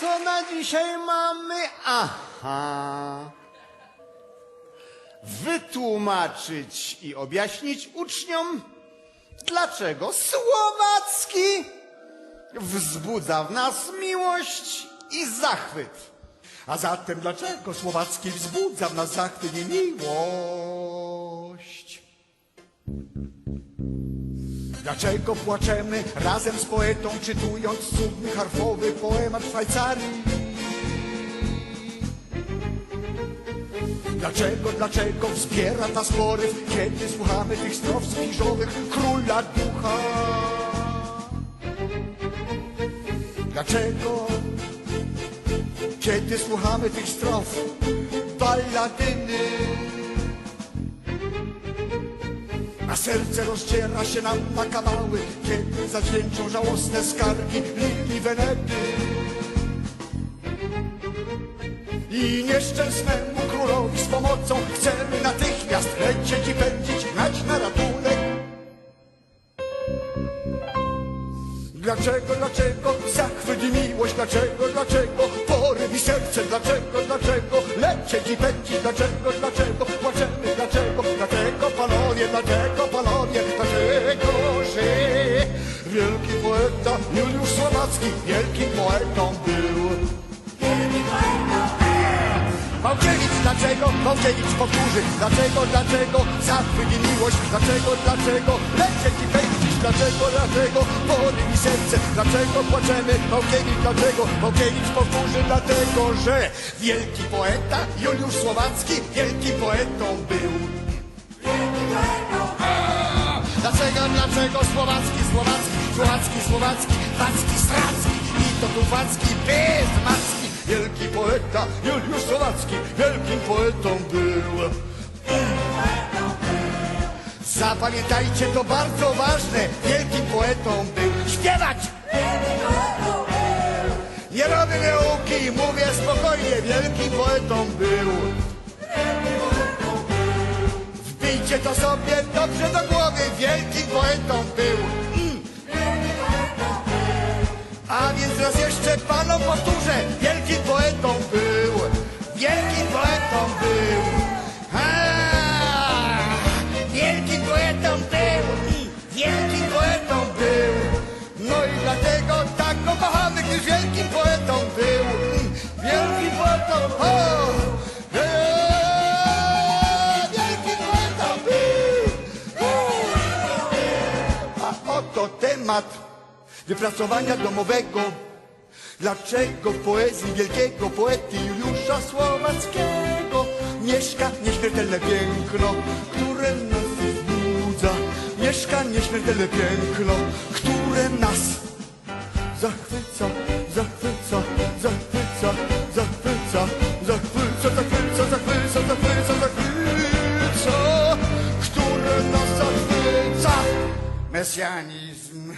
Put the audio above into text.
co na dzisiaj mamy? Aha. Wytłumaczyć i objaśnić uczniom, dlaczego Słowacki wzbudza w nas miłość i zachwyt. A zatem dlaczego Słowacki wzbudza w nas zachwyt i miłość? Dlaczego płaczemy razem z poetą, czytując cudny harfowy poemat Szwajcarii? Dlaczego, dlaczego wzbiera nas poryw, kiedy słuchamy tych strof zbliżowych króla ducha? Dlaczego, kiedy słuchamy tych strof balladyny? A serce rozdziera się nam na kawały, kiedy zadźwięczą żałosne skargi Lili Wenedy. I nieszczęsnemu królowi z pomocą chcemy natychmiast lecieć i pędzić, gnać na ratunek. Dlaczego, dlaczego zachwyt i miłość, dlaczego, dlaczego poryw i serce, dlaczego, dlaczego lecieć i pędzić, dlaczego, dlaczego płaczemy, dlaczego, dlaczego panowie, dlaczego panowie, dlaczego, że wielki poeta Juliusz Słowacki wielkim poetą był. Małkiewicz, dlaczego Małkiewicz powtórzy? Dlaczego, dlaczego zachwyt i miłość? Dlaczego, dlaczego lecieć i pędzić? Dlaczego, dlaczego poryw i serce? Dlaczego płaczemy? Małkiewicz, dlaczego Małkiewicz powtórzy? Dlatego, że wielki poeta Juliusz Słowacki wielkim poetą był. Dlaczego Słowacki, Słowacki, Słowacki, Wacki, Stracki i to tu Wacki, Bezmacki, wielki poeta Juliusz Słowacki, wielkim poetą był. Zapamiętajcie, to bardzo ważne, wielkim poetą był. Śpiewać! Nie robię nauki, mówię spokojnie, wielkim poetą był. Wbijcie to sobie dobrze do głowy, jeszcze panom powtórzę, wielkim poetą był. Wielkim poetą był. A, wielkim poetą był. Wielkim poetą był. No i dlatego tak go kochamy, gdyż wielkim poetą był. Wielkim poetą. O! Eee, Wielkim poetą był. A oto temat wypracowania domowego. Dlaczego w poezji wielkiego poety Juliusza Słowackiego mieszka nieśmiertelne piękno, które nas wzbudza? Mieszka nieśmiertelne piękno, które nas zachwyca, zachwyca, zachwyca, zachwyca, zachwyca, zachwyca, zachwyca, zachwyca, zachwyca, które nas zachwyca. Mesjanizm.